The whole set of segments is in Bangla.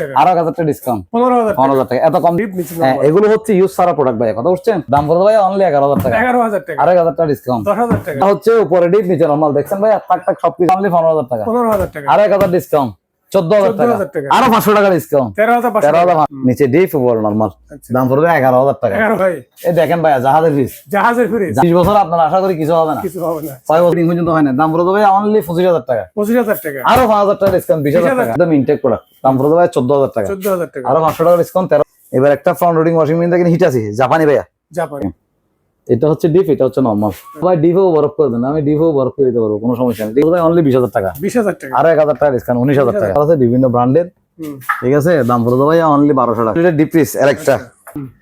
টাকা। এক হাজার টাকা ডিসকাউন্ট টাকা। পনেরো হাজার টাকা। এত কম হ্যাঁ এগুলো হচ্ছে ইউজ সারা প্রোডাক্ট ভাই কথা বুঝছেন? দাম কত ভাই অনলি এগারো হাজার টাকা। এগারো হাজার টাকা। আরও এক হাজার টাকা ডিসকাউন্ট দশ হাজার টাকা। হচ্ছে উপরে ডিপ নিচে নর্মাল দেখছেন ভাই টাক টাক সবকিছু অনলি পনেরো হাজার টাকা। পনেরো হাজার টাকা। আরও এক হাজার ডিসকাউন্ট চোদ্দ হাজার টাকা। আরও পাঁচশো টাকা ডিসকাউন্ট তেরো হাজার পাঁচশো তেরো টাকা। হাজার নিচে ডিপ উপরে নর্মাল আচ্ছা। দাম পড়বে এগারো হাজার টাকা। এই দেখেন ভাইয়া জাহাজের ফিস জাহাজের ফ্রিজ বিশ বছর আপনার আশা করি কিছু হবে না। কিছু হবে না। ছয় বছর পর্যন্ত হয় না। দাম পড়বে ভাই অনলি পঁচিশ হাজার টাকা। পঁচিশ হাজার টাকা। আরও পাঁচ হাজার টাকা ডিসকাউন্ট বিশ হাজার টাকা। একদম ইনটেক প্রোডাক্ট দাম পড়বে ভাই চোদ্দ হাজার টাকা। চোদ্দ হাজার টাকা। আরও পাঁচশো টাকা ডিসকাউন্ট তেরো এবার একটা ফ্রন্ট লোডিং ওয়াশিং মেশিন দেখেন হিট আছে। জাপানি ভাইয়া। জাপান। এটা হচ্ছে ডিপ এটা হচ্ছে নর্মাল ভাই ডিপও বরফ করে দেন আমি ডিপও বরফ করে দিতে পারব কোনো সমস্যা নেই ডিপ অনলি বিশ হাজার টাকা বিশ হাজার টাকা আরও এক হাজার টাকা ডিসকাউন্ট উনিশ হাজার টাকা আছে বিভিন্ন ব্র্যান্ডের ঠিক আছে দাম পড়বে ভাই অনলি বারোশো টাকা ডিপ্রিস আরেকটা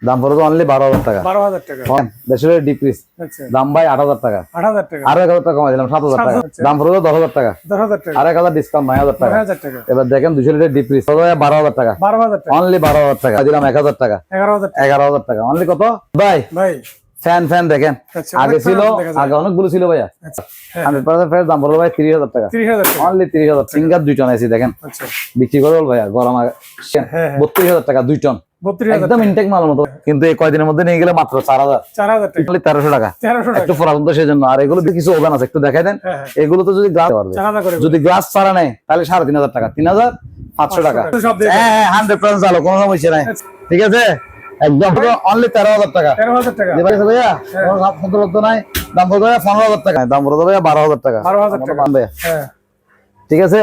দাম পড়বে অনলি বারো হাজার টাকা বারো হাজার টাকা দেশের ডিপ্রিস আচ্ছা দাম ভাই আট হাজার টাকা আট হাজার টাকা আরও এক হাজার টাকা কমাই দিলাম সাত হাজার টাকা আচ্ছা। দাম পড়বে দশ হাজার টাকা দশ হাজার টাকা আর এক হাজার ডিসকাউন্ট নয় হাজার নয় টাকা এবার দেখেন দুশো লিটার ডিপ্রিস বারো হাজার টাকা বারো হাজার টাকা অনলি বারো হাজার টাকা দিলাম এক হাজার টাকা এগারো হাজার টাকা এগারো হাজার টাকা অনলি কত ভাই ভাই ফ্যান ফ্যান দেখেন। আচ্ছা আগে ছিল। আগে অনেকগুলো ছিল ভাইয়া। আচ্ছা হ্যাঁ। হান্ড্রেড পার্সেন্ট ফ্রেশ দাম ভাই তিরিশ হাজার টাকা। অনলি তিরিশ হাজার। সিঙ্গার দুই টন আছি দেখেন। আচ্ছা। বিক্রি ভাইয়া গরম হ্যাঁ হ্যাঁ। বত্রিশ হাজার টাকা দুই টন। একদম ইনটেক মাল মতো। কিন্তু এই কয়দিনের মধ্যে নিয়ে গেলে মাত্র চার হাজার। তেরোশো টাকা। একটু তো সেই জন্য আর এগুলো কিছু ওভেন আছে একটু দেখাই দেন। হ্যাঁ হ্যাঁ। এগুলো তো যদি গ্লাস যদি গ্লাস ছাড়া নেয় তাহলে সাড়ে তিন হাজার টাকা। তিন হাজার পাঁচশো টাকা। সব হ্যাঁ হ্যাঁ হান্ড্রেড পার্সেন্ট চালো কোনো সমস্যা নাই। ঠিক আছে? একদম। অনলি তেরো হাজার টাকা। তেরো হাজার টাকা। ভাইয়া কোনো লাভ সন্তুষ্ট তো নাই দাম পড়বে ভাইয়া? পনেরো হাজার টাকা। দাম পড়বে ভাইয়া? বারো হাজার টাকা। 12,000 আমার টাকা। দাম ভাইয়া। হ্যাঁ। ঠিক আছে?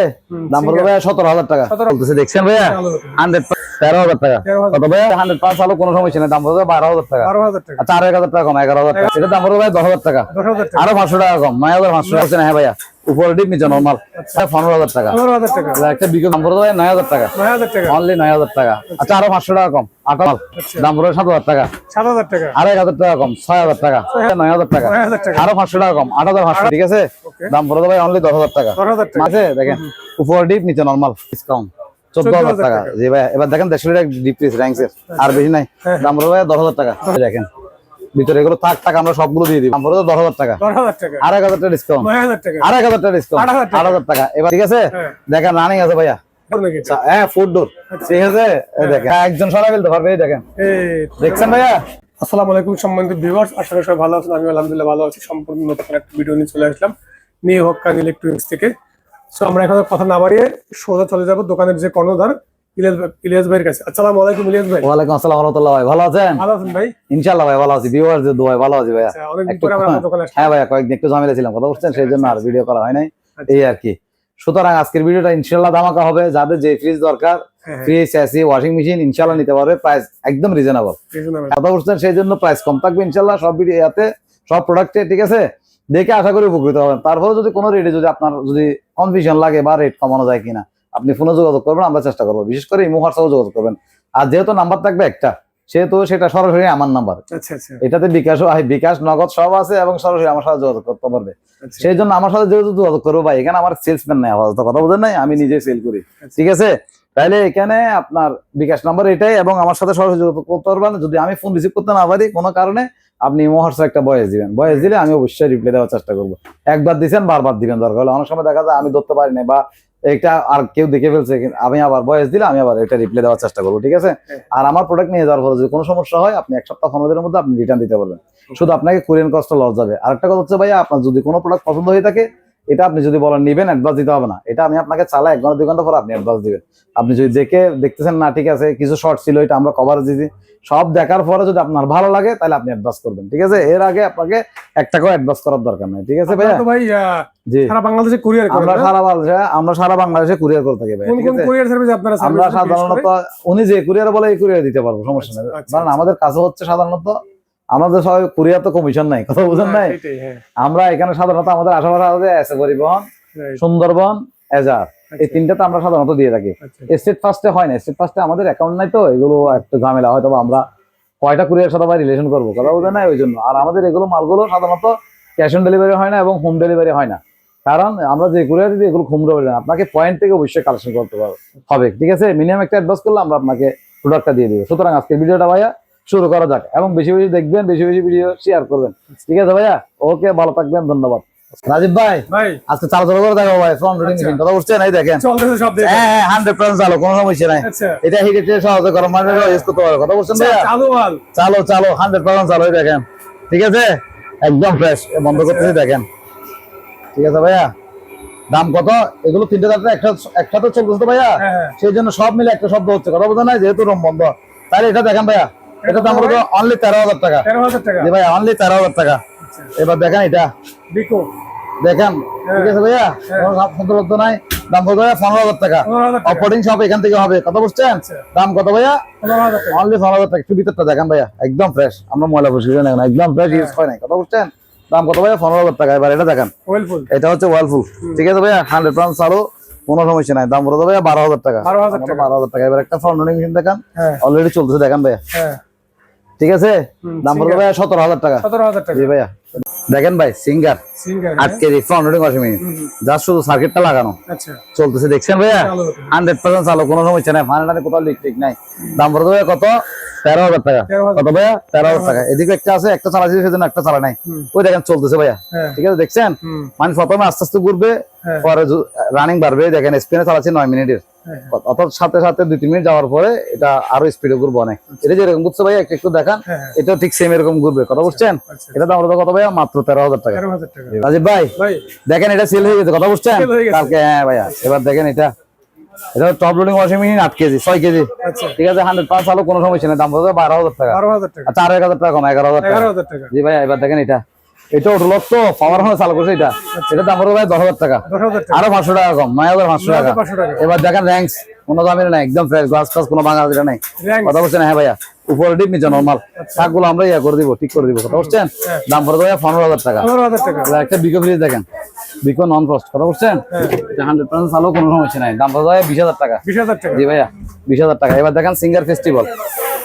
দাম পড়বে ভাইয়া সতেরো হাজার টাকা বলতেছে দেখছেন ভাইয়া হান্ড্রেড তেরো হাজার টাকা কত ভাইয়া হান্ড্রেড পাঁচ চালো কোনো সমস্যা নেই দাম পড়বে বারো হাজার টাকা আচ্ছা আরও এক হাজার টাকা কম এগারো হাজার টাকা এটা দাম পড়বে ভাই দশ হাজার টাকা আরও পাঁচশো টাকা কম নয় হাজার পাঁচশো টাকা হ্যাঁ ভাইয়া উপরে ডিপ নিচে নর্মাল পনেরো হাজার টাকা একটা বিকল্প দাম পড়বে নয় হাজার টাকা অনলি নয় হাজার টাকা আচ্ছা আরও পাঁচশো টাকা কম আঠাল দাম পড়বে সাত হাজার টাকা সাত হাজার টাকা আরও এক হাজার টাকা কম ছয় হাজার টাকা নয় হাজার টাকা আরও পাঁচশো টাকা কম আট হাজার পাঁচশো ঠিক আছে. দাম পড়বে ভাই অনলি দশ হাজার টাকা মাঝে দেখেন উপর ডিপ নিচে নর্মাল ডিসকাউন্ট চোদ্দ হাজার টাকা। টাকা। জি ভাই এবার দেখেন দেড়শো টাকা ডিপ পিস র্যাঙ্কসের আর বেশি নাই। হ্যাঁ। দাম পড়বে দশ হাজার টাকা। দেখেন ভিতরে এগুলো থাক টাকা আমরা সবগুলো দিয়ে দিই দাম দশ হাজার টাকা। দশ হাজার টাকা। আর এক হাজার টাকা ডিসকাউন্ট নয় হাজার টাকা। আর এক হাজার টাকা ডিসকাউন্ট আট হাজার টাকা। আট হাজার টাকা। এবার ঠিক আছে? হ্যাঁ। দেখেন রানিং আছে ভাইয়া? আচ্ছা, হ্যাঁ ফুড ডোর ঠিক আছে? দেখেন। হ্যাঁ, একজন সরাই ফেলতে পারবে দেখেন। দেখছেন ভাইয়া? আসসালামু আলাইকুম সম্মানিত ভিউয়ার্স আশা করি সবাই ভালো আছেন। আমি আলহামদুলিল্লাহ ভালো আছি। সম্পূর্ণ নতুন একটা ভিডিও নিয়ে চলে আসলাম। নিউ হকান ইলেকট্রনিক্স থেকে। সো আমরা এখন আর কথা না বাড়িয়ে সোজা চলে যাব দোকানের যে কর্ণধার ইলিয়াস ভাইয়ের কাছে। আসসালামু আলাইকুম ইলিয়াস ভাই। ওয়ালাইকুম আসসালাম রহমতুল্লাহ ভাই ভালো আছেন? ভালো আছেন ভাই? ইনশাল্লাহ ভাই ভালো আছি। ভিউয়ার যে দোয়াই ভালো আছি ভাইয়া। আচ্ছা, অনেকদিন পরে আমরা দোকানে আসলাম। হ্যাঁ ভাইয়া কয়েকদিন একটু ঝামেলা ছিলাম কথা বলছেন সেই জন্য আর ভিডিও করা হয় নাই। আচ্ছা। এই আর কি। সুতরাং আজকের ভিডিওটা ধামাকা হবে। যাদের যে ফ্রিজ দরকার ফ্রিজ এসি ওয়াশিং মেশিন ইনশাল্লাহ নিতে পারবে। প্রাইস একদম রিজনেবল কথা বলছেন সেই জন্য প্রাইস কম থাকবে ইনশাল্লাহ সব ভিডিও সব প্রোডাক্টে ঠিক আছে? দেখে আশা করি উপকৃত হবেন। তারপরে যদি কোনো রেটে যদি আপনার যদি কনফিউশন লাগে বা রেট কমানো যায় কিনা আপনি ফোনে যোগাযোগ করবেন আমরা চেষ্টা করব। বিশেষ করে ইমো হোয়াটসঅ্যাপে যোগাযোগ করবেন। আর যেহেতু নাম্বার থাকবে একটা সেহেতু সেটা সরাসরি আমার নাম্বার আচ্ছা আচ্ছা। এটাতে বিকাশও বিকাশ নগদ সব আছে এবং সরাসরি আমার সাথে যোগাযোগ করতে পারবে। আচ্ছা। সেই জন্য আমার সাথে যেহেতু যোগাযোগ করব ভাই এখানে আমার সেলসম্যান নাই আপাতত কথা বোঝেন নাই আমি নিজে সেল করি। ঠিক আছে? তাহলে এখানে আপনার বিকাশ নাম্বার এটাই এবং আমার সাথে সরাসরি যোগাযোগ করতে পারবেন। যদি আমি ফোন রিসিভ করতে না পারি কোনো কারণে আপনি মহার্স একটা বয়স দিবেন। বয়স দিলে আমি অবশ্যই রিপ্লাই দেওয়ার চেষ্টা করব। একবার দিচ্ছেন বারবার দিবেন দরকার হলে। অনেক সময় দেখা যায় আমি ধরতে পারি না বা এটা আর কেউ দেখে ফেলছে আমি আবার বয়স দিলে আমি আবার এটা রিপ্লাই দেওয়ার চেষ্টা করব ঠিক আছে? হ্যাঁ। আর আমার প্রোডাক্ট নিয়ে যাওয়ার পরে যদি কোনো সমস্যা হয় আপনি এক সপ্তাহ পনেরো দিনের মধ্যে আপনি রিটার্ন দিতে পারবেন। শুধু আপনাকে কোরিয়ান কষ্ট লস যাবে। আরেকটা কথা হচ্ছে ভাইয়া আপনার যদি কোনো প্রোডাক্ট পছন্দ হয়ে থাকে এটা আপনি যদি বলেন নিবেন অ্যাডভান্স দিতে হবে না। এটা আমি আপনাকে চালাই এক ঘণ্টা দুই ঘণ্টা পর আপনি অ্যাডভান্স দিবেন। আপনি যদি দেখে দেখতেছেন না ঠিক আছে কিছু শর্ট ছিল এটা আমরা কভার দিয়েছি সব দেখার পরে যদি আপনার ভালো লাগে তাহলে আপনি অ্যাডভান্স করবেন ঠিক আছে? এর আগে আপনাকে এক টাকাও অ্যাডভান্স করার দরকার নাই ঠিক আছে ভাইয়া? ভাই জি। সারা বাংলাদেশে কুরিয়ার করেন আমরা সারা বাংলাদেশে আমরা সারা বাংলাদেশে কুরিয়ার করে থাকি ভাই কোন কোন কুরিয়ার সার্ভিস আপনারা আমরা সাধারণত উনি যে কুরিয়ার বলে এই কুরিয়ার দিতে পারব সমস্যা নেই। আচ্ছা, আচ্ছা, কারণ আমাদের কাছে হচ্ছে সাধারণত আমাদের সবাই কুরিয়ার তো কমিশন নাই কথা বুঝেন হ্যাঁ, নাই? হ্যাঁ, আমরা এখানে সাধারণত আমাদের আশেপাশে আছে এসে পরিবহন সুন্দরবন এজার এই তিনটা তিনটাতে আমরা সাধারণত দিয়ে থাকি। আচ্ছা, স্টেট ফার্স্টে হয় না। স্টেট ফার্স্টে আমাদের অ্যাকাউন্ট নাই তো এগুলো একটু ঝামেলা। হয়তো আমরা কয়টা কুরিয়ার সাথে রিলেশন করব কথা বুঝেন নাই ওই জন্য। আর আমাদের এগুলো মালগুলো সাধারণত ক্যাশ অন ডেলিভারি হয় না এবং হোম ডেলিভারি হয় না। কারণ আমরা যে কুরিয়ার দিই এগুলো হোম ডেলিভারি আপনাকে পয়েন্ট থেকে অবশ্যই কালেকশন করতে হবে। হবে ঠিক আছে? মিনিমাম একটা অ্যাডভান্স করলে আমরা আপনাকে প্রোডাক্টটা দিয়ে দিব। সুতরাং আজকে ভিডিওটা ভাইয়া শুরু করা যাক। এবং বেশি বেশি দেখবেন বেশি বেশি ভিডিও শেয়ার করবেন। ঠিক আছে ভাইয়া? ওকে ভালো থাকবেন ধন্যবাদ। রাজীব ভাই ভাই। আজকে চালো চালো করে দেখো ভাই ফ্রন্ট মেশিন কথা বুঝছেন? এই দেখেন। হ্যাঁ হ্যাঁ হান্ড্রেড পার্সেন্ট চালো কোনো সমস্যা নাই। আচ্ছা। এটা হিটে টিটে সহজে গরম মানে ইউজ করতে পারবে কথা বুঝছেন ভাইয়া? চালু হান্ড্রেড পার্সেন্ট চালো এই দেখেন। ঠিক আছে? একদম ফ্রেশ বন্ধ করতেছি দেখেন। ঠিক আছে ভাইয়া? দাম কত? এগুলো তিনটে চারটে একটা একসাথে চলতেছে তো ভাইয়া? হ্যাঁ, হ্যাঁ। সেই জন্য সব মিলে একটা শব্দ হচ্ছে। কথা বলতে নাই যেহেতু রুম বন্ধ। তাহলে এটা দেখেন ভাইয়া। এটা দাম হলো অনলি তেরো হাজার টাকা। তেরো হাজার টাকা। ভাইয়া অনলি তেরো হাজার টাকা। আচ্ছা এবার দেখেন এটা। বিকো দেখেন। ঠিক আছে ভাইয়া? কোনো সন্তুলত্ব নাই। দাম কত ভাইয়া? পনেরো হাজার টাকা। অপারেটিং সব এখান থেকে হবে। কথা বুঝছেন আচ্ছা। দাম কত ভাইয়া? অনলি পনেরো হাজার টাকা। একটু ভিতরটা দেখেন ভাইয়া। একদম ফ্রেশ আমরা ময়লা পরিষ্কার না। একদম ফ্রেশ ইউজ হয় নাই। কথা বুঝছেন দাম কত ভাইয়া? পনেরো হাজার টাকা। এবার এটা দেখেন। এটা হচ্ছে ওয়ালফুল ঠিক আছে ভাইয়া? হান্ড্রেড পার্সেন্ট চালু কোনো সমস্যা নাই। দাম কত ভাইয়া? বারো হাজার টাকা। 12,000 আমরা টাকা। বারো হাজার টাকা। এবার একটা ফ্রন্ট মেশিন দেখান। হ্যাঁ। অলরেডি চলতেছে। দেখেন ভাইয়া। হ্যাঁ। ঠিক আছে? দাম কত ভাইয়া সতেরো হাজার টাকা। সতেরো হাজার টাকা। ভাইয়া। দেখেন ভাই সিঙ্গার আট কেজি ওয়াশিং মেশিন যার শুধু সার্কিটটা লাগানো। আচ্ছা। চলতেছে দেখছেন ভাইয়া? হান্ড্রেড পার্সেন্ট চালু কোনো সমস্যা নাই। ফান্ডারে কোথাও লিক টিক নাই। দাম পড়ে ভাইয়া কত? তেরো হাজার টাকা। কত ভাইয়া? তেরো হাজার টাকা। এদিকে একটা আছে একটা চালাচ্ছি সেজন্য একটা চালা নাই। ওই দেখেন চলতেছে ভাইয়া। হ্যাঁ। ঠিক আছে দেখছেন? মানে প্রথমে আস্তে আস্তে ঘুরবে হ্যাঁ। পরে রানিং বাড়বে। দেখেন স্পিনে চালাচ্ছি নয় মিনিটের। হ্যাঁ অর্থাৎ সাথে সাথে দুই তিন মিনিট যাওয়ার পরে এটা আরও স্পিডে ঘুরবে অনেক। এটা যেরকম ঘুরছে ভাইয়া একটু দেখান হ্যাঁ এটা ঠিক সেম এরকম ঘুরবে। কথা বুঝছেন? আচ্ছা। এটা দাম কত ভাইয়া? মাত্র তেরো হাজার টাকা। রাজীব ভাই ভাই। দেখেন এটা সেল হয়ে গেছে। কথা বুঝছেন? হয়ে। কালকে হ্যাঁ ভাইয়া। এবার দেখেন এটা। এটা টপ লোডিং ওয়াশিং মেশিন আট কেজি ছয় কেজি। আচ্ছা। ঠিক আছে হান্ড্রেড পাঁচ আলো কোনো সমস্যা নেই। দাম পড়বে বারো হাজার টাকা। বারো হাজার টাকা। আর চার এক হাজার টাকা কম এগারো হাজার টাকা। জি ভাইয়া এবার দেখেন এটা। এটা ওটলক তো পাওয়ার চালু করছে এটা। এটা দাম পড়বে দশ হাজার টাকা। আরও পাঁচশো টাকা কম নয় হাজার পাঁচশো টাকা। এবার দেখেন র্যাঙ্কস কোনো দামের নাই একদম ফ্রেশ গ্লাস ক্লাস কোনো ভাঙা যেটা নাই। কথা বলছেন হ্যাঁ ভাইয়া। উপরে ডিপ নিচে নর্মাল শাকগুলো আমরা ইয়া করে দিব ঠিক করে দিব কথা বলছেন? দাম পড়বে ভাইয়া পনেরো হাজার টাকা। একটা বিকো ফ্রিজ দেখেন। বিকো নন ফ্রস্ট কথা বলছেন? হান্ড্রেড পার্সেন্ট চালু কোনো সমস্যা নাই। দাম পড়বে বিশ হাজার টাকা। বিশ হাজার টাকা। জি ভাইয়া বিশ হাজার টাকা। এবার দেখেন সিঙ্গার ফেস্টিভ্যাল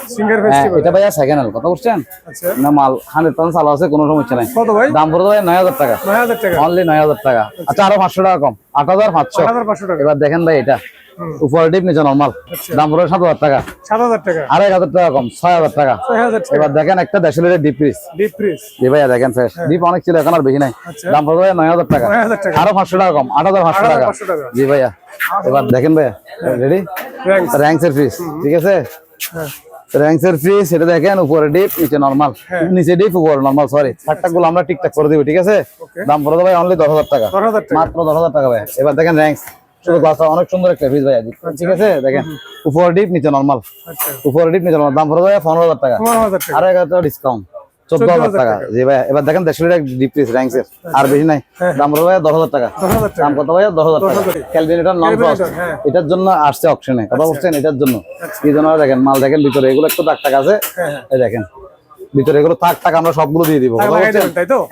সিঙ্গার হ্যাঁ ফেস্টিভ্যাল এটা ভাইয়া সেকেন্ড হ্যান্ড কথা বলছেন আচ্ছা না মাল হান্ড্রেড পার্সেন্ট চালু আছে কোনো সমস্যা নাই কত ভাই দাম পড়বে ভাই নয় হাজার টাকা অনলি আচ্ছা আরও পাঁচশো টাকা কম আট হাজার পাঁচশো আট হাজার পাঁচশো টাকা এবার দেখেন ভাই এটা উপরে ডিপ নিচে নর্মাল দাম পড়বে সাত হাজার টাকা সাত হাজার টাকা আর টাকা কম ছয় হাজার টাকা এবার দেখেন একটা litre deep fridge deep fridge ভাইয়া দেখেন ফ্রেশ ডিপ অনেক ছিল এখন আর বেশি নাই আচ্ছা। দাম পড়বে নয় হাজার টাকা আরও পাঁচশো টাকা কম আট হাজার পাঁচশো আট হাজার টাকা পাঁচশো টাকা জি ভাইয়া এবার দেখেন ভাইয়া রেডি র্যাঙ্কস র্যাঙ্কস এর ফ্রিজ ঠিক আছে হ্যাঁ র্যাঙ্কস ফ্রি সেটা দেখেন উপরে ডিপ নিচে নরমাল নিচে ডিপ উপরে নরমাল সরি থাকটাকগুলো আমরা ঠিকঠাক করে দিব ঠিক আছে? দাম পড়ে ভাই? অনলি দশ হাজার টাকা। মাত্র দশ হাজার টাকা ভাই। এবার দেখেন র্যাঙ্কস শুধু গ্লাসটা অনেক সুন্দর একটা ফ্রিজ ভাইয়া ঠিক আছে? দেখেন উপরে ডিপ নিচে নরমাল আচ্ছা। উপরে ডিপ নিচে নরমাল দাম পড়ে ভাই? পনেরো হাজার টাকা। পনেরো হাজার টাকা। আর এক হাজার ডিসকাউন্ট চোদ্দ হাজার টাকা জি ভাই এবার দেখেন দেড়শো লিটার ডিপ ফ্রিজ র্যাঙ্কস আর বেশি নাই দাম পড়বে ভাই দশ হাজার টাকা দাম কত ভাইয়া দশ হাজার টাকা হাজার। নন ফ্রস্ট হ্যাঁ। এটার জন্য আসছে অপশনে কথা বলছেন এটার জন্য দেখেন মাল দেখেন ভিতরে এগুলো একটু দাগ টাক আছে হ্যাঁ হ্যাঁ এই দেখেন ভিতরে এগুলো থাক টাক আমরা সবগুলো দিয়ে দিব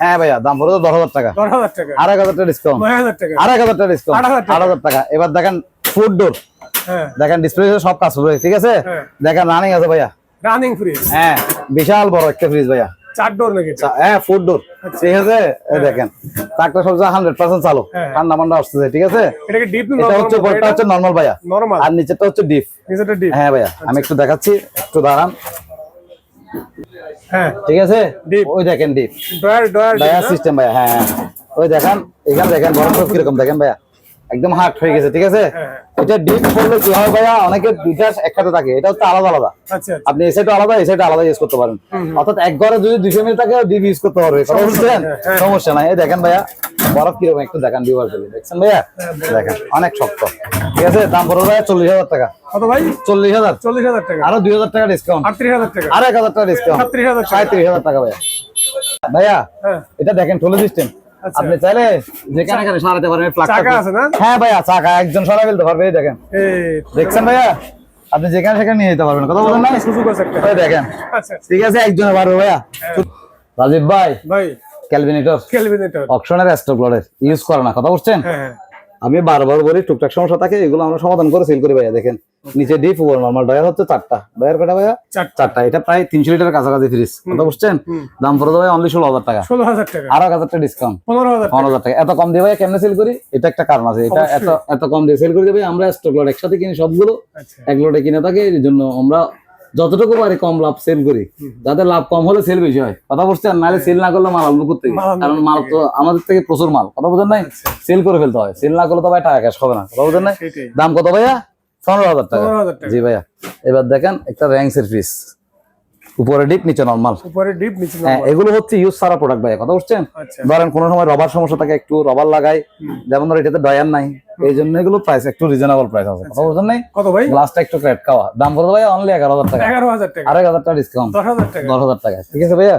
হ্যাঁ ভাইয়া দাম পড়বে দশ হাজার টাকা দশ হাজার টাকা ডিসকাউন্ট নয় হাজার টাকা ডিসকাউন্ট আট হাজার টাকা। এবার দেখেন ফুড ডোর হ্যাঁ দেখেন ডিসপ্লে সব কাজ হবে ঠিক আছে হ্যাঁ। দেখেন রানিং আছে ভাইয়া রানিং ফ্রিজ হ্যাঁ বিশাল বড় একটা ফ্রিজ ভাইয়া চার ডোর নাকি আচ্ছা, হ্যাঁ ফুড ডোর ঠিক আছে? এই দেখেন তাকটা সবচেয়ে হান্ড্রেড পার্সেন্ট চালু। হ্যাঁ। ঠান্ডা মান্ডা আসতেছে ঠিক আছে? এটা হচ্ছে উপরটা হচ্ছে নর্মাল ভাইয়া। আর নিচেরটা হচ্ছে ডিপ হ্যাঁ ভাইয়া আমি একটু দেখাচ্ছি একটু দাঁড়ান। হ্যাঁ। ঠিক আছে? ওই দেখেন ডিপ সিস্টেম ভাইয়া হ্যাঁ হ্যাঁ। ওই দেখেন এখানে দেখেন বরফ কীরকম দেখেন ভাইয়া। একদম হার্ড হয়ে গেছে ঠিক আছে? হ্যাঁ এটা ডিপ করলে কি হয় ভাইয়া? অনেকে দুইটা একসাথে থাকে। এটা হচ্ছে আলাদা আলাদা। আচ্ছা আচ্ছা। আপনি এই সাইডটা আলাদা এই সাইডটা আলাদা ইউজ করতে পারেন। অর্থাৎ এক ঘরে যদি দুইশো মিনিট থাকে ডিপ ইউজ করতে পারবে। বুঝছেন? হ্যাঁ। সমস্যা নাই। এই দেখেন ভাইয়া বরফ কীরকম একটু দেখান ভিউয়ার দেখছেন ভাইয়া? দেখেন অনেক শক্ত। ঠিক আছে? দাম পড়বে ভাইয়া চল্লিশ হাজার টাকা। কত ভাই? চল্লিশ হাজার। চল্লিশ হাজার টাকা। আরও দুই হাজার টাকা ডিসকাউন্ট আটত্রিশ হাজার টাকা। আর এক হাজার টাকা ডিসকাউন্ট হাজার টাকা। সাঁত্রিশ হাজার টাকা ভাইয়া। ভাইয়া হ্যাঁ। এটা দেখেন টোলে সিস্টেম। আপনি চাইলে যেখানে এখানে সারাতে পারবেন plug চাকা আছে না? হ্যাঁ ভাইয়া চাকা একজন সরা ফেলতে পারবে দেখেন। দেখছেন ভাইয়া? আপনি যেখানে সেখানে নিয়ে যেতে পারবেন। কথা বলেন না? সুযোগ আছে দেখেন। আচ্ছা। ঠিক আছে একজনে পারবে ভাইয়া। রাজীব ভাই ভাই। ক্যালভিনেটর ক্যালভিনেটর অপশনের স্টক লডের ইউজ করে না কথা বলছেন হ্যাঁ হ্যাঁ। আমি বারবার বলি টুকটাক সমস্যা থাকে এগুলো আমরা সমাধান করে সেল করি ভাইয়া দেখেন। নিচে ডিপ উপর নর্মাল ডয়ার হচ্ছে চারটা। ডয়ার কটা ভাইয়া? চারটা। এটা প্রায় তিনশো লিটার কাছাকাছি ফ্রিজ কথা বুঝছেন? দাম পড়ে ভাই অনলি ষোলো হাজার টাকা। ষোলো হাজার টাকা। আরও এক হাজার টাকা ডিসকাউন্ট পনেরো হাজার টাকা। পনেরো হাজার টাকা। এত কম দিয়ে ভাই কেমনে সেল করি? এটা একটা কারণ আছে। এটা এত এত কম দিয়ে সেল করে দেবে আমরা স্টক লট একসাথে কিনি সবগুলো। আচ্ছা। এক লটে কিনে থাকে এই জন্য আমরা যতটুকু পারি কম লাভ সেল করি। যাতে লাভ কম হলে সেল বেশি হয়। কথা বলছেন নাহলে সেল না করলে মাল আনব করতে কারণ মাল তো আমাদের থেকে প্রচুর মাল। কথা বলছেন নাই? আচ্ছা। সেল করে ফেলতে হয়। সেল না করলে তো ভাই টাকা ক্যাশ হবে না। কথা বলছেন নাই? দাম কত ভাইয়া? পনেরো হাজার টাকা। জি ভাইয়া। এবার দেখেন একটা র্যাঙ্কসের পিস উপরে ডিপ নিচে নর্মাল উপরে ডিপ নিচে হ্যাঁ এগুলো হচ্ছে ইউজ সারা প্রোডাক্ট ভাইয়া কথা বলছেন আচ্ছা। ধরেন কোনো সময় রবার সমস্যা থাকে একটু রবার লাগাই। যেমন ধর এটাতে ডয়ার নাই এই জন্য এগুলো প্রাইস একটু রিজনেবল প্রাইস আছে কথা বলছেন নাই? কত ভাই? গ্লাসটা একটু ক্র্যাক খাওয়া। দাম পড়বে ভাই অনলি এগারো হাজার টাকা। এগারো হাজার টাকা। আরেক হাজার টাকা ডিসকাউন্ট দশ হাজার টাকা। দশ হাজার টাকা। ঠিক আছে ভাইয়া?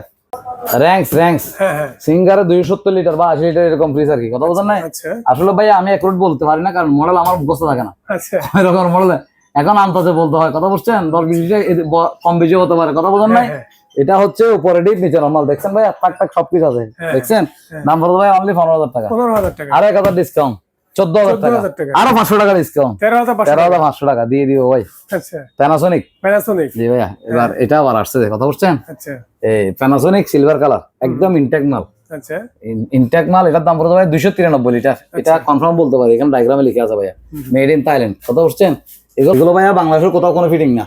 র্যাঙ্কস র্যাঙ্কস হ্যাঁ হ্যাঁ। সিঙ্গারে দুই সত্তর লিটার বা আশি লিটার এরকম ফ্রিজ আর কি কথা বলছেন নাই? আচ্ছা। আসলে ভাই আমি একরোট বলতে পারি না কারণ মডেল আমার মুখস্থ থাকে না। আচ্ছা। এরকম মডেল এখন আন্তাজে বলতে হয় কথা বলছেন দশ বিশ কম বেশি হতে পারে কথা বলছেন নাই? হ্যাঁ, এটা হচ্ছে উপরে ডিপ নিচে নর্মাল দেখছেন ভাই? টাক টাক সব কিছু আছে। হ্যাঁ। দেখছেন? হ্যাঁ। দাম পড়বে ভাই অনলি পনেরো হাজার টাকা। পনেরো হাজার টাকা। আর এক হাজার ডিসকাউন্ট চোদ্দ হাজার টাকা। আরও পাঁচশো টাকা ডিসকাউন্ট তেরো হাজার পাঁচশো তেরো হাজার পাঁচশো টাকা দিয়ে দিব ভাই। আচ্ছা। প্যানাসোনিক প্যানাসোনিক জি ভাইয়া এবার এটা আবার আসছে কথা বলছেন আচ্ছা। এই প্যানাসোনিক সিলভার কালার একদম ইনটেক মাল। আচ্ছা। ইনটেক মাল এটার দাম পড়তে দুশো তিরানব্বই লিটার। এটা কনফার্ম বলতে পারি এখানে ডায়গ্রামে লিখে আছে ভাইয়া। মেড ইন থাইল্যান্ড কথা বলছেন এগুলো ভাইয়া বাংলাদেশের কোথাও কোনো ফিটিং না।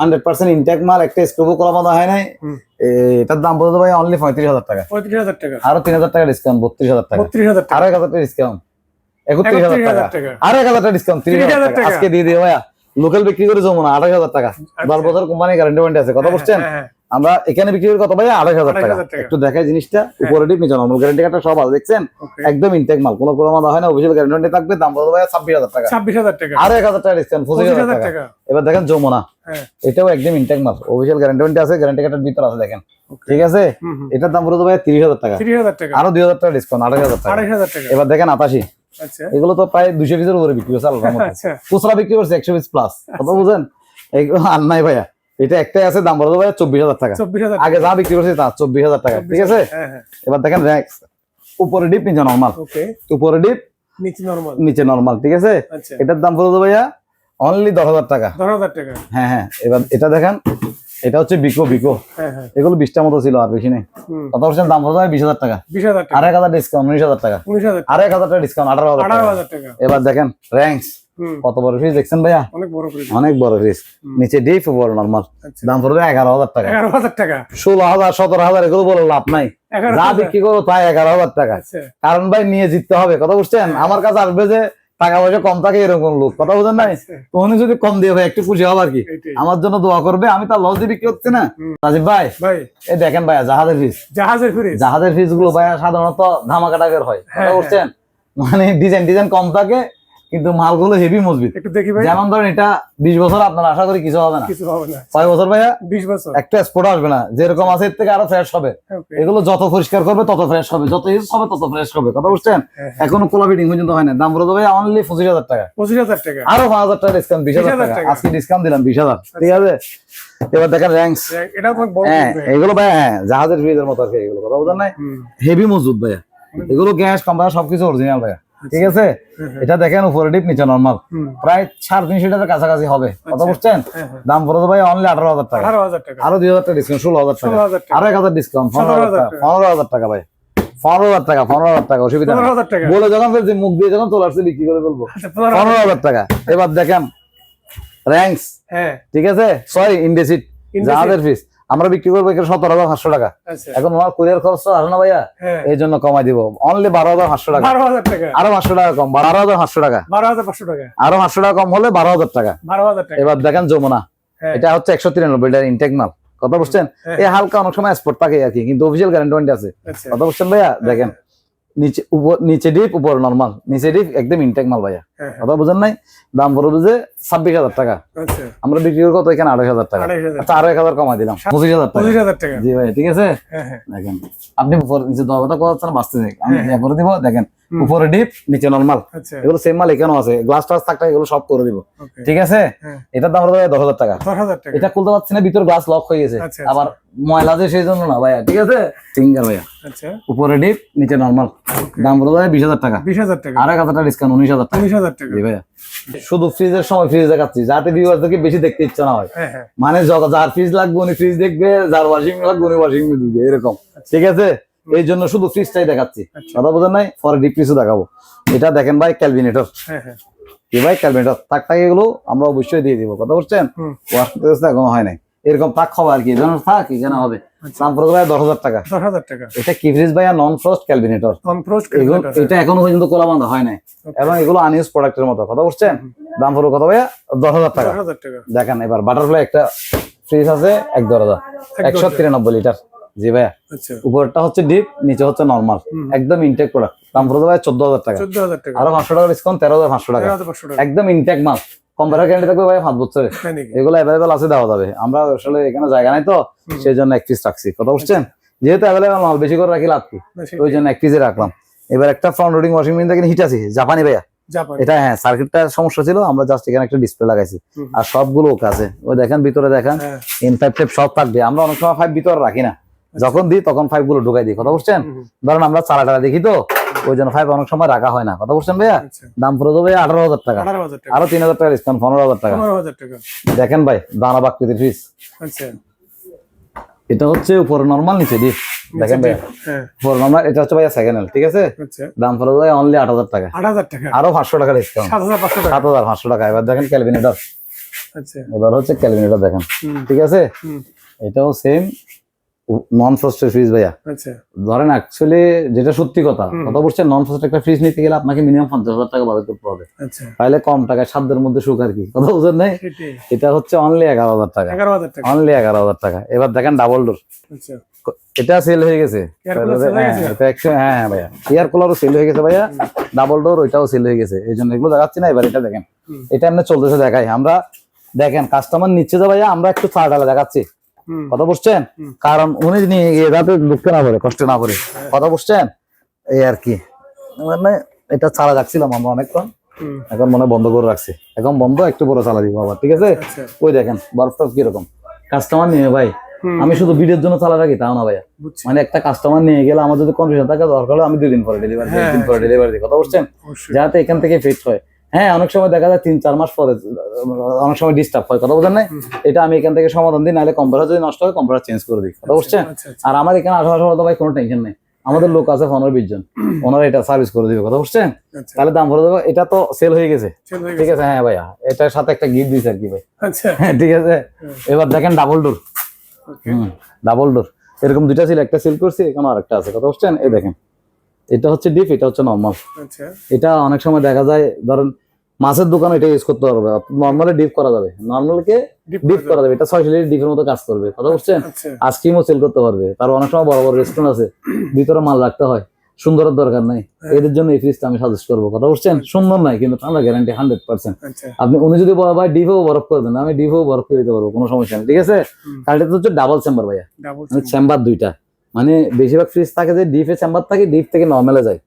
হান্ড্রেড পার্সেন্ট ইনটেক মাল একটা স্ক্রুবও করা মতো হয় নাই। এটার দাম পড়তে ভাই অনলি পঁয়ত্রিশ হাজার টাকা। পঁয়ত্রিশ হাজার টাকা। আরও তিন হাজার টাকা ডিসকাউন্ট বত্রিশ হাজার টাকা। বত্রিশ হাজার টাকা। আরও এক হাজার টাকা ডিসকাউন্ট একত্রিশ হাজার টাকা হাজার এক হাজার টাকা ডিসকাউন্ট তিরিশ হাজার টাকা। আজকে দিয়ে ভাইয়া লোকাল বিক্রি করে না আঠাশ হাজার টাকা দশ বছর কোম্পানি গ্যারান্টি ওয়ারেন্টি আছে কথা বলছেন হ্যাঁ, হ্যাঁ, আমরা এখানে বিক্রি করি কত ভাই আড়াই হাজার টাকা একটু দেখাই জিনিসটা উপরে ডিপ নিচে নর্মাল গ্যারান্টি কার্ডটা সব আছে দেখছেন একদম ইনটেক মাল কোনো কোনো হয় না অফিসিয়াল গ্যারান্টি থাকবে দাম ভাই ছাব্বিশ হাজার টাকা ছাব্বিশ হাজার টাকা আরও এক হাজার টাকা ডিসকাউন্ট পঁচিশ হাজার টাকা এবার দেখেন যমুনা হ্যাঁ এটাও একদম ইনটেক মাল অফিসিয়াল গ্যারান্টি ওয়ারেন্টি আছে গ্যারান্টি কার্ডের ভিতর আছে দেখেন ঠিক আছে। এটার দাম বলতে ভাই তিরিশ হাজার টাকা তিরিশ হাজার টাকা আরও দুই হাজার টাকা ডিসকাউন্ট আড়াই হাজার টাকা এবার দেখেন আতাশি আচ্ছা এগুলো তো প্রায় দুশো পিসের উপরে বিক্রি আল্লাহর মধ্যে আচ্ছা। খুচরা বিক্রি করছে একশো পিস প্লাস কথা বুঝেন এগুলো আর নাই ভাইয়া। এটা একটাই আছে দাম বলতে ভাইয়া চব্বিশ হাজার টাকা। আগে যা বিক্রি করছে তা চব্বিশ হাজার টাকা ঠিক আছে? হ্যাঁ হ্যাঁ। এবার দেখেন র্যাক্স উপরে ডিপ নিচে নর্মাল উপরে ডিপ নিচে নর্মাল নিচে নর্মাল ঠিক আছে? আচ্ছা। এটার দাম বলতে ভাইয়া অনলি দশ হাজার টাকা। দশ হাজার টাকা। হ্যাঁ হ্যাঁ। এবার এটা দেখেন এটা হচ্ছে বিকো বিকো হ্যাঁ হ্যাঁ। এগুলো বিশটা মতো ছিল আর বেশি নেই। কত পার্সেন্ট দাম হয় বিশ হাজার টাকা। বিশ হাজার আর এক হাজার ডিসকাউন্ট উনিশ হাজার টাকা। আর এক হাজার টাকা ডিসকাউন্ট আঠারো হাজার টাকা। এবার দেখেন র্যাঙ্কস কত বড় ফিস দেখছেন ভাইয়া? অনেক বড় ফ্রিজ অনেক বড় ফ্রিজ নিচে ডিপ বড় নর্মাল আচ্ছা। দাম পড়বে এগারো হাজার টাকা। এগারো হাজার টাকা। ষোলো হাজার সতেরো হাজার এগুলো বলে লাভ নাই। যা বিক্রি করো তাই এগারো হাজার টাকা। আচ্ছা। কারণ ভাই নিয়ে জিততে হবে। কথা বুঝছেন? আমার কাছে আসবে যে টাকা পয়সা কম থাকে এরকম লোক। কথা বোঝেন নাই? আচ্ছা, তখন যদি কম দিয়ে ভাই একটু খুশি হবে আর কি। আমার জন্য দোয়া করবে আমি তার লস দিয়ে বিক্রি হচ্ছে না। রাজীব ভাই ভাই। এই দেখেন ভাইয়া জাহাজের ফিস জাহাজের ফিস জাহাজের ফিসগুলো ভাইয়া সাধারণত ধামাকা টাকার হয়। হ্যাঁ, বুঝছেন? মানে ডিজাইন ডিজাইন কম থাকে কিন্তু মালগুলো হেভি মজবুত। একটু দেখি ভাই। যেমন ধরেন এটা বিশ বছর আপনার আশা করি কিছু হবে না। কিছু হবে না। ছয় বছর ভাইয়া? বিশ বছর। একটা স্পট আসবে না। যেরকম আছে এর থেকে আরও ফ্রেশ হবে। এগুলো যত পরিষ্কার করবে তত ফ্রেশ হবে। যত ইউজ হবে তত ফ্রেশ হবে। কথা বুঝছেন? হ্যাঁ, এখনও কোলা ফিটিং পর্যন্ত হয় না দাম বলে দেবে অনলি পঁচিশ হাজার টাকা। পঁচিশ হাজার টাকা। আরও পাঁচ হাজার টাকা ডিসকাউন্ট বিশ হাজার 20,000 টাকা। আজকে ডিসকাউন্ট দিলাম বিশ হাজার। ঠিক আছে? এবার দেখেন র্যাঙ্কস এটা অনেক বড় হ্যাঁ এগুলো ভাই হ্যাঁ জাহাজের ফ্রিজের মতো আর কি এগুলো। কথা বুঝেন নাই? হেভি মজবুত ভাইয়া। এগুলো গ্যাস কোম্পানি সবকিছু অরিজিনাল ভাইয়া। ঠিক আছে? এটা দেখেন উপরে ডিপ নিচে নর্মাল প্রায় সাড়ে তিনশো টাকার কাছাকাছি হবে। কথা আচ্ছা। বুঝছেন? হ্যাঁ, হ্যাঁ। দাম পড়ে ভাই অনলি আঠারো হাজার টাকা। আরও দুই হাজার টাকা ডিসকাউন্ট ষোলো হাজার টাকা। আরও এক হাজার ডিসকাউন্ট পনেরো হাজার টাকা। পনেরো হাজার টাকা ভাই। পনেরো হাজার টাকা পনেরো হাজার টাকা অসুবিধা বলে যখন ফেলছি মুখ দিয়ে যখন তোলা আসছে বিক্রি করে ফেলব। আচ্ছা পনেরো হাজার- টাকা। এবার দেখেন র্যাঙ্কস হ্যাঁ। ঠিক আছে? Sorry Indesit. জাহাজের ফিস আমরা বিক্রি করব এখানে সতেরো হাজার পাঁচশো টাকা। আচ্ছা। এখন আমার কুরিয়ার খরচ আসে না ভাইয়া হ্যাঁ। এই জন্য কমাই দিব। অনলি বারো হাজার পাঁচশো টাকা। বারো হাজার টাকা। আরও পাঁচশো টাকা কম বারো হাজার পাঁচশো টাকা। বারো হাজার পাঁচশো টাকা। আরও পাঁচশো টাকা কম হলে বারো হাজার টাকা। বারো হাজার টাকা। এবার দেখেন যমুনা। হ্যাঁ। এটা হচ্ছে একশো তিরানব্বই এটা ইনটেক মাল। কথা বুঝছেন? হ্যাঁ। এই হালকা অনেক সময় স্পট থাকে আর কি কিন্তু অফিসিয়াল গ্যারান্টি আছে। আচ্ছা। কথা বুঝছেন ভাইয়া? দেখেন নিচে উপর নিচে ডিপ উপর নর্মাল নিচে ডিপ একদম ইনটেক মাল ভাইয়া। কথা বুঝেন নাই? দাম পড়বে যে ছাব্বিশ হাজার টাকা। আচ্ছা। আমরা বিক্রি করি কত এখানে আড়াই হাজার টাকা। আচ্ছা এক হাজার কমাই দিলাম। পঁচিশ হাজার টাকা। পঁচিশ হাজার টাকা। জি ভাই ঠিক আছে? হ্যাঁ হ্যাঁ। দেখেন আপনি উপর নিচে দর কথা কথা বাঁচতে আমি হ্যাঁ। করে দিব দেখেন উপরে ডিপ নিচে নর্মাল। আচ্ছা। এগুলো সেম মাল এখানেও আছে। গ্লাস টাস থাকলে এগুলো সব করে দিব। ঠিক আছে? হ্যাঁ। এটার দাম হলো দশ হাজার টাকা। এটা খুলতে পারছি না ভিতর গ্লাস লক হয়ে গেছে। আচ্ছা, আবার ময়লা যে সেই জন্য না ভাইয়া ঠিক আছে? সিঙ্গার ভাইয়া। আচ্ছা। উপরে ডিপ নিচে নর্মাল। দাম ভাই বিশ হাজার টাকা। বিশ হাজার টাকা। আর এক হাজার টাকা। ডিসকাউন্ট উনিশ হাজার টাকা টাকা। জি ভাইয়া। শুধু ফ্রিজের সময় ফ্রিজ দেখাচ্ছি। যাতে ভিউয়ারদেরকে বেশি দেখতে ইচ্ছা না হয়। হ্যাঁ হ্যাঁ। মানে যার ফ্রিজ লাগবে উনি ফ্রিজ দেখবে যার ওয়াশিং লাগবে উনি ওয়াশিং দেখবে এরকম। ঠিক আছে? এই জন্য শুধু ফ্রিজটাই দেখাচ্ছি। আচ্ছা। কথা বোঝেন নাই? পরে ডিপ ফ্রিজও দেখাবো। এটা দেখেন ভাই ক্যালভিনেটর হ্যাঁ হ্যাঁ। কি ভাই ক্যালভিনেটর তাক টাক এগুলো আমরা অবশ্যই দিয়ে দিব। কথা বলছেন ওয়াশ এখনও হয় নাই। এরকম তাক খাওয়া আর কি। যেন থাক এখানে হবে। আচ্ছা। দাম পড়বে ভাই দশ হাজার টাকা। দশ হাজার টাকা। এটা কি ভাইয়া? নন ফ্রস্ট ক্যালভিনেটর কনফ্রোস্ট এগুলো এটা এখনও পর্যন্ত কোলা বান্ধা হয় নাই। এবং এগুলো আনইউজ প্রোডাক্টের মতো। কথা বুঝছেন? দাম পড়বে কত ভাইয়া? দশ হাজার টাকা। দশ হাজার টাকা। দেখেন এবার বাটারফ্লাই একটা ফ্রিজ আছে এক দরজা। একশো তিরানব্বই লিটার জি ভাইয়া। আচ্ছা। উপরটা হচ্ছে ডিপ নিচে হচ্ছে নর্মাল একদম ইনটেক প্রোডাক্ট দাম পড়বে ভাই চোদ্দ হাজার টাকা। আরও পাঁচশো টাকা ডিসকাউন্ট তেরো হাজার পাঁচশো টাকা। একদম ইনটেক মাল। কম্পিউটার গ্যারান্টি থাকবে ভাই পাঁচ বছরের এগুলো অ্যাভেলেবেল আছে দেওয়া যাবে। আমরা আসলে এখানে জায়গা নাই তো সেই জন্য এক পিস রাখছি। কথা বুঝছেন? যেহেতু অ্যাভেলেবেল মাল বেশি করে রাখি লাভ কি? ওই জন্য এক পিসে রাখলাম। এবার একটা ফ্রন্ট লোডিং ওয়াশিং মেশিন দেখেন হিট আছে। জাপানি ভাইয়া। এটা হ্যাঁ সার্কিটটা সমস্যা ছিল আমরা জাস্ট এখানে একটা ডিসপ্লে লাগাইছি। আর সবগুলো ওকে আছে। ওই দেখেন ভিতরে দেখেন হ্যাঁ। ইন ফাইভ টাইপ সব থাকবে। আমরা অনেক সময় ফাইভ ভিতরে রাখি না। যখন দিই তখন ফাইভগুলো ঢুকাই দিই। কথা বুঝছেন। ধরেন আমরা চারা টারা দেখি তো ওই জন্য ফাইভ অনেক সময় রাখা হয় না। কথা বুঝছেন ভাইয়া? আচ্ছা। দাম পড়ে দেবে আঠারো হাজার টাকা। আরও তিন হাজার টাকা ডিসকাউন্ট পনেরো হাজার টাকা। দেখেন ভাই দানা বাকৃতির ফিস আচ্ছা। এটা হচ্ছে উপরে নর্মাল নিচে ডিপ দেখেন ভাই হ্যাঁ। উপরে নর্মাল এটা হচ্ছে ভাইয়া সেকেন্ড ঠিক আছে? আচ্ছা। দাম পড়ে দেবে অনলি আট হাজার টাকা। আট হাজার টাকা। আরও পাঁচশো টাকা ডিসকাউন্ট সাত হাজার পাঁচশো টাকা। সাত হাজার পাঁচশো টাকা। এবার দেখেন ক্যালভিনেটর এবার হচ্ছে ক্যালভিনেটর দেখেন। ঠিক আছে? এটাও সেম নন ফ্রিজ ভাইয়া। আচ্ছা। ধরেন অ্যাকচুয়ালি যেটা সত্যি কথা কথা বলছেন নন ফ্রস্ট একটা ফ্রিজ নিতে গেলে আপনাকে মিনিমাম পঞ্চাশ হাজার টাকা বাজেট করতে হবে। আচ্ছা। তাহলে কম টাকায় সাধ্যের মধ্যে সুখ আর কি কথা বুঝেন নাই? এটা হচ্ছে অনলি এগারো হাজার টাকা। অনলি এগারো হাজার টাকা। এবার দেখেন ডাবল ডোর আচ্ছা। এটা সেল হয়ে গেছে। হয়ে হ্যাঁ, হ্যাঁ ভাইয়া। এয়ার কুলারও সেল হয়ে গেছে ভাইয়া। ডাবল ডোর ওইটাও সেল হয়ে গেছে। এই জন্য এগুলো দেখাচ্ছি না এবার এটা দেখেন। এটা এমনি চলতেছে দেখাই। আমরা দেখেন কাস্টমার নিচ্ছে তো ভাইয়া আমরা একটু ছাড় ডালা দেখাচ্ছি। কথা বুঝছেন? কারণ উনি যাতে দুঃখে না পড়ে কষ্ট না পড়ে কথা বুঝছেন? এই আর কি। মানে এটা ছাড়া যাচ্ছিলাম আমরা অনেকক্ষণ। এখন মনে বন্ধ করে রাখছি। এখন বন্ধ একটু বড় চালা দিব আবার ঠিক আছে? আচ্ছা। ওই দেখেন বরফ টরফ কীরকম? কাস্টমার নিয়ে ভাই। আমি শুধু ভিডিওর জন্য চালা রাখি তাও না ভাইয়া। মানে একটা কাস্টমার নিয়ে গেলে আমার যদি কনফিউশন থাকে দরকার হলে আমি দুদিন পরে ডেলিভারি হ্যাঁ, দিন পরে ডেলিভারি দিই কথা বলছেন যাতে এখান থেকে ফিট হয়। হ্যাঁ অনেক সময় দেখা যায় তিন চার মাস পরে অনেক সময় ডিস্টার্ব হয় কথা বোঝেন না এটা আমি এখান থেকে সমাধান দিই নাহলে কম্পিউটার যদি নষ্ট হয় কম্পিউটার চেঞ্জ করে দিই কথা বুঝছেন? আচ্ছা আচ্ছা। আর আমার এখানে আঠারো আঠারো ভাই কোনো টেনশন নেই। আমাদের লোক আছে পনেরো বিশ জন। ওনারা এটা সার্ভিস করে দিবে কথা বুঝছেন? আচ্ছা। তাহলে দাম ভরে দেবো। এটা তো সেল হয়ে গেছে। ঠিক আছে হ্যাঁ ভাইয়া। এটার সাথে একটা গিফট দিয়েছে আর কি ভাই। হ্যাঁ ঠিক আছে। এবার দেখেন ডাবল ডোর হুম ডাবল ডোর এরকম দুইটা ছিল একটা সিল করছি এখন আর একটা আছে কথা বুঝছেন? এই দেখেন। এটা হচ্ছে ডিপ এটা হচ্ছে নর্মাল এটা অনেক সময় দেখা যায় ধরেন মাছের দোকানে এটা ইউজ করতে পারবে। নর্মালি ডিপ করা যাবে। নর্মালকে ডিপ ডিপ করা যাবে। এটা ছয় লিটার ডিপের মতো কাজ করবে। কথা বুঝছেন? আচ্ছা। আইসক্রিমও সেল করতে পারবে। তার অনেক সময় বড় বড় রেস্টুরেন্ট আছে। ভিতরে মাল রাখতে হয়। সুন্দরের দরকার নাই। হ্যাঁ। এদের জন্য এই ফ্রিজটা আমি সাজেস্ট করব। কথা বুঝছেন? সুন্দর নাই কিন্তু ঠান্ডা গ্যারান্টি হান্ড্রেড পার্সেন্ট আচ্ছা। আপনি উনি যদি বলে ভাই ডিপেও বরফ করে দেন। আমি ডিপেও বরফ করে দিতে পারব। কোনো সমস্যা নেই। ঠিক আছে। কারণ এটা হচ্ছে ডাবল চেম্বার ভাইয়া। ডাবল মানে চেম্বার দুইটা। মানে বেশিরভাগ ফ্রিজ থাকে যে ডিপে চেম্বার থাকে ডিপ থেকে নর্মালে যায়।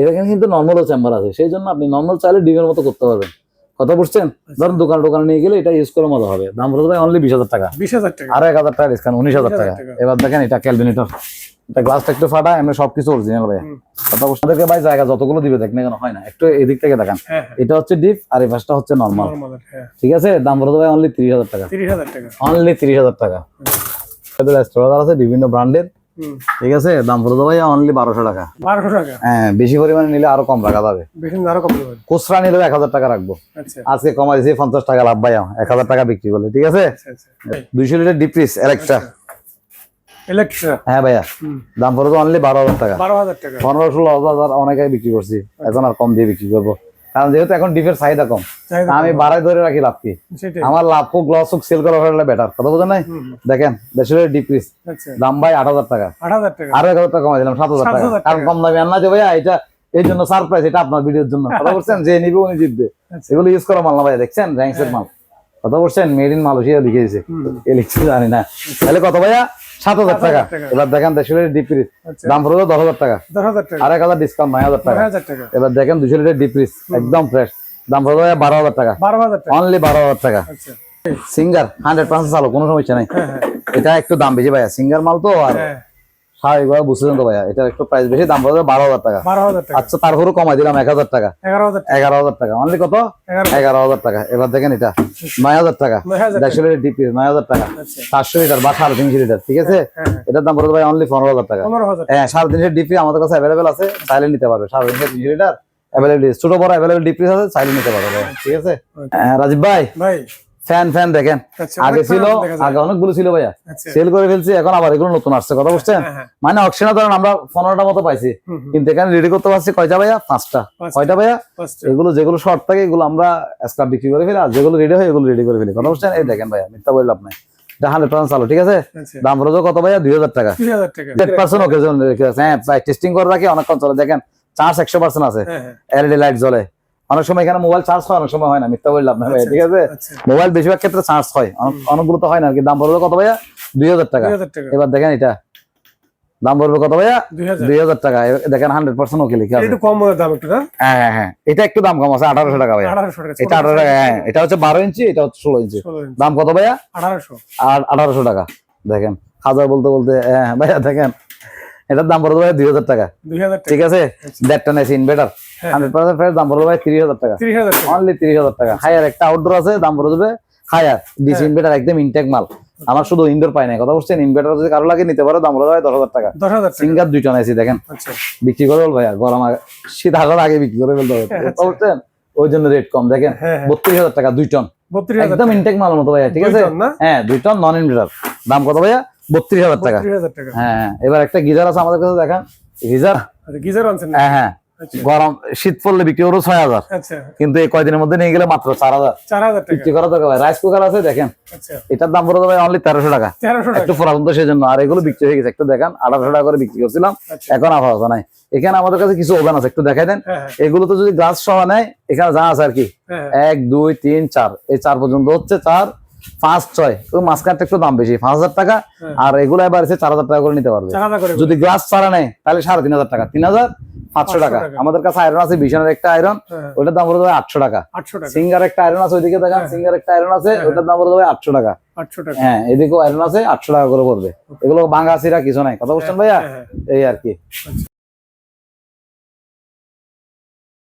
এখানে কিন্তু নর্মালও চেম্বার আছে। সেই জন্য আপনি নর্মাল চাইলে ডিপের মতো করতে পারবেন। কথা বুঝছেন? ধরুন দোকান টোকান নিয়ে গেলে এটা ইউজ করে মজা হবে। দাম বলতে ভাই অনলি বিশ হাজার টাকা। বিশ হাজার টাকা। আর এক হাজার টাকা ডিসকাউন্ট উনিশ হাজার টাকা। এবার দেখেন এটা ক্যালভিনেটর এটা গ্লাসটা একটু ফাটা এমনি সবকিছু অরিজিনাল ভাই কথা বুঝতে আমাদেরকে ভাই জায়গা যতগুলো দিবে দেখ না কেন হয় না। একটু এদিক থেকে দেখান। হ্যাঁ হ্যাঁ। এটা হচ্ছে ডিপ আর এই পাশটা হচ্ছে নর্মাল হ্যাঁ। ঠিক আছে? দাম বলতে ভাই অনলি তিরিশ হাজার টাকা। তিরিশ হাজার টাকা। অনলি তিরিশ হাজার টাকা। আছে বিভিন্ন ব্র্যান্ডের ঠিক আছে? দাম বলতে ভাই অনলি বারোশো টাকা। বারোশো টাকা? হ্যাঁ বেশি পরিমাণে নিলে আরও কম রাখা যাবে। আরও কম খুচরা নিলেও এক হাজার টাকা রাখব। আচ্ছা। আজকে কমাই দিয়েছি পঞ্চাশ টাকা লাভ ভাই এক হাজার টাকা বিক্রি করলে ঠিক আছে? আচ্ছা আচ্ছা। দুইশো লিটার ডিপ্রিস ইলেকট্রা হ্যাঁ ভাইয়া। দাম পড়বে অনলি বারো হাজার টাকা। বারো হাজার টাকা। পনেরো ষোলো হাজার অনেকে বিক্রি করছি। এখন আর কম দিয়ে বিক্রি করব। কারণ যেহেতু এখন ডিপের চাহিদা কম আমি বাড়াই ধরে রাখি লাভ কি? আমার লাভ হোক লস হোক সেল করা হলে বেটার কথা বোঝা নাই? দেখেন দেশের ডিপ্রিস আচ্ছা। দাম ভাই আট হাজার টাকা। আট হাজার টাকা। আরও এক হাজার টাকা কমাই দিলাম সাত হাজার টাকা। কারণ কম দামি আন্না যে ভাইয়া এটা এই জন্য সারপ্রাইজ এটা আপনার ভিডিওর জন্য। কথা বলছেন যে নিবে উনি জিতবে। আচ্ছা। এগুলো ইউজ করা মাল না ভাই দেখছেন? র্যাঙ্কসের মাল। কথা বলছেন মেড ইন মালয়েশিয়া লিখে দিয়েছে। এ লিখছে জানি না। তাহলে কথা ভাইয়া সাত হাজার টাকা। এবার দেখেন আচ্ছা। দাম পড়বে দশ হাজার টাকা। হাজার টাকা। আর এক হাজার ডিসকাউন্ট নয় হাজার টাকা। এবার দেখেন দুশো লিটার ডিপ্রিস একদম ফ্রেশ দাম পড়বে বারো হাজার টাকা। অনলি বারো হাজার টাকা। সিঙ্গার হান্ড্রেড পার্সেন্ট চালো কোনো সমস্যা নাই। হ্যাঁ হ্যাঁ। এটা একটু দাম বেশি ভাইয়া। সিঙ্গার মাল তো আর হ্যাঁ। স্বাভাবিকভাবে বুঝতেছেন তো ভাইয়া এটার একটু প্রাইস বেশি দাম পড়বে বারো হাজার টাকা বারো হাজার টাকা আচ্ছা তারপরে কমাই দিলাম এক হাজার টাকা এগারো হাজার টাকা এগারো হাজার টাকা অনলি কত এগারো হাজার টাকা এবার দেখেন এটা নয় হাজার টাকা দেড়শো লিটার ডিপি নয় হাজার টাকা আচ্ছা সাতশো লিটার বা সাড়ে তিনশো লিটার ঠিক আছে হ্যাঁ হ্যাঁ এটার দাম পড়বে ভাই অনলি পনেরো হাজার টাকা হ্যাঁ সাড়ে তিনশো ডিপি আমাদের কাছে অ্যাভেলেবেল আছে চাইলে নিতে পারবে সাড়ে তিনশো তিনশো লিটার অ্যাভেলেবেল ছোট বড় অ্যাভেলেবেল ডিপি আছে চাইলে নিতে পারবে ঠিক আছে হ্যাঁ, রাজীব ভাই ভাই ফ্যান ফ্যান দেখেন। আচ্ছা, আগে ছিল। আগে অনেকগুলো ছিল ভাইয়া। আচ্ছা। সেল করে ফেলছি এখন আবার এগুলো নতুন আসছে কথা বুঝছেন? হ্যাঁ, হ্যাঁ। মানে অকশনে ধরেন আমরা পনেরোটা মতো পাইছি কিন্তু এখানে রেডি করতে পারছি কয়টা ভাইয়া? পাঁচটা। কয়টা ভাইয়া? এগুলো যেগুলো শর্ট থাকে এগুলো আমরা স্ক্রাব বিক্রি করে ফেলি আর যেগুলো রেডি হয় এগুলো রেডি করে ফেলি কথা বুঝছেন? এই দেখেন ভাইয়া মিথ্যা বললাম না এটা হান্ড্রেড পার্সেন্ট চালু ঠিক আছে? আচ্ছা। দাম রোজ কত ভাইয়া? দুই হাজার টাকা। হান্ড্রেড পার্সেন্ট ওকেজন রেখে আছে হ্যাঁ টেস্টিং করে রাখি অনেকক্ষণ চলে। দেখেন চার্জ একশো পার্সেন্ট আছে। হ্যাঁ হ্যাঁ। এলইডি লাইট জ্বলে। অনেক সময় এখানে মোবাইল চার্জ হয় অনেক সময় হয় না মিথ্যা বললাম না ভাইয়া আচ্ছা, ঠিক আছে? আচ্ছা। মোবাইল বেশিরভাগ ক্ষেত্রে চার্জ হয় অনেক- অনেকগুলো তো হয় না কি দাম পড়বে কত ভাইয়া? দুই হাজার টাকা। এবার দেখেন এটা। দাম পড়বে কত ভাইয়া? দুই হাজার। টাকা। দেখেন হান্ড্রেড পার্সেন্ট ওকে লিখে একটু কম দাম একটু হ্যাঁ হ্যাঁ হ্যাঁ। এটা একটু দাম কম আছে আঠারোশো টাকা ভাইয়া। এটা আঠারো টাকা হ্যাঁ এটা হচ্ছে বারো ইঞ্চি এটা হচ্ছে ষোলো ইঞ্চি। ষোলো ইঞ্চি। দাম কত ভাইয়া? আঠারোশো। আর আঠারোশো টাকা। দেখেন হাজার বলতে বলতে হ্যাঁ ভাইয়া দেখেন। এটার দাম পড়বে ভাই দুই হাজার টাকা। ঠিক আছে? দেড়টা নেছি ইনভার্টার হ্যাঁ। হান্ড্রেড পার্সেন্ট দাম পড়বে ভাই তিরিশ হাজার টাকা। অনলি তিরিশ হাজার টাকা। হায়ার একটা আউটডোর আছে দাম হায়ার ডিসি হ্যাঁ। ইনভার্টার একদম ইনটেক মাল। আমার শুধু ইনডোর পাই নাই। কথা বলছেন ইনভার্টার যদি কারও লাগে নিতে পারো দাম পড়ে যাবে দশ হাজার টাকা। দশ হাজার সিঙ্গার দুইটা নেছি দেখেন। আচ্ছা। বিক্রি করে বল ভাইয়া গরম আগে শীত আসার আগে বিক্রি করে ফেলতে হবে হ্যাঁ, বলছেন? ওই জন্য রেট কম দেখেন। হ্যাঁ হ্যাঁ। বত্রিশ হাজার টাকা দুই টন একদম ইনটেক মাল মতো ভাইয়া ঠিক আছে? হ্যাঁ দুই টন নন ইনভার্টার দাম কত ভাইয়া? বত্রিশ হাজার টাকা। হ্যাঁ হ্যাঁ। এবার একটা গিজার আছে আমাদের কাছে দেখেন। গিজার? আচ্ছা গিজার আনছেন হ্যাঁ হ্যাঁ। আচ্ছা। গরম শীত পড়লে বিক্রি করব ছয় হাজার। আচ্ছা। কিন্তু এই কয়দিনের মধ্যে নিয়ে গেলে মাত্র চার হাজার। বিক্রি করা দরকার ভাই। রাইস কুকার আছে দেখেন। এটার দাম পড়ে যাবে অনলি তেরোশো টাকা। একটু পুরাতন তো সেই জন্য আর এগুলো বিক্রি হয়ে গেছে। একটু দেখেন আঠারোশো টাকা করে বিক্রি করছিলাম। এখন আপাতত নাই। এখানে আমাদের কাছে কিছু ওভেন আছে একটু দেখাই দেন। হ্যাঁ এগুলো তো যদি গ্লাস সহ নেয় এখানে যা আছে আর কি। এক দুই তিন চার। এই চার পর্যন্ত হচ্ছে চার। পাঁচ ছয় তো মাঝখানটা একটু দাম বেশি পাঁচ হাজার টাকা হ্যাঁ। আর এগুলো এবার এসে চার হাজার টাকা করে নিতে পারবে। যদি গ্লাস ছাড়া নেয় তাহলে সাড়ে তিন হাজার টাকা তিন হাজার পাঁচশো টাকা। আমাদের কাছে আয়রন আছে বিছানার একটা আয়রন হ্যাঁ। ওইটার দাম পড়ে আটশো টাকা। সিঙ্গার একটা আয়রন আছে ওইদিকে দেখেন হ্যাঁ। সিঙ্গার একটা আয়রন আছে হ্যাঁ। ওইটার দাম পড়ে আটশো টাকা। আটশো টাকা। হ্যাঁ এদিকেও আয়রন আছে আটশো টাকা করে পড়বে। এগুলো বাঙ্গাসিরা কিছু নাই। কথা বলছেন ভাইয়া? হ্যাঁ, হ্যাঁ। এই আর কি। আচ্ছা।